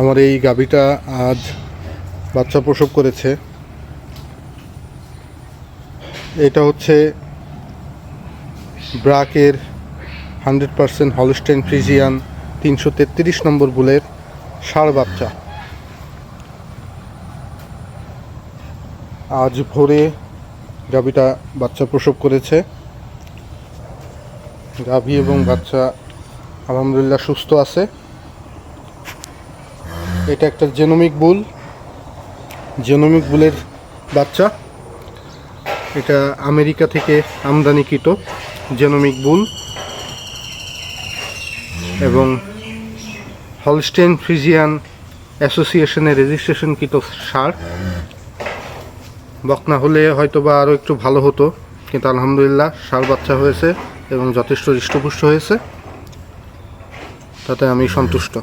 আমার এই গাভীটা আজ বাচ্চা প্রসব করেছে। এটা হচ্ছে ব্রাকের হান্ড্রেড পারসেন্ট হলস্টেন ফ্রিজিয়ান তিনশো তেত্রিশ নম্বর বুলের ষাঁড় বাচ্চা। আজ ভোরে গাভীটা বাচ্চা প্রসব করেছে। গাভী এবং বাচ্চা আলহামদুলিল্লাহ সুস্থ আছে। এটা একটা জেনোমিক বুল জেনোমিক বুলের বাচ্চা। এটা আমেরিকা থেকে আমদানিকৃত জেনোমিক বুল এবং হলস্টেন ফ্রিজিয়ান অ্যাসোসিয়েশনের রেজিস্ট্রেশনকৃত সার। বকনা হলে হয়তো বা আরও একটু ভালো হতো, কিন্তু আলহামদুলিল্লাহ সার বাচ্চা হয়েছে এবং যথেষ্ট হৃষ্টপুষ্ট হয়েছে। তাতে আমি সন্তুষ্ট।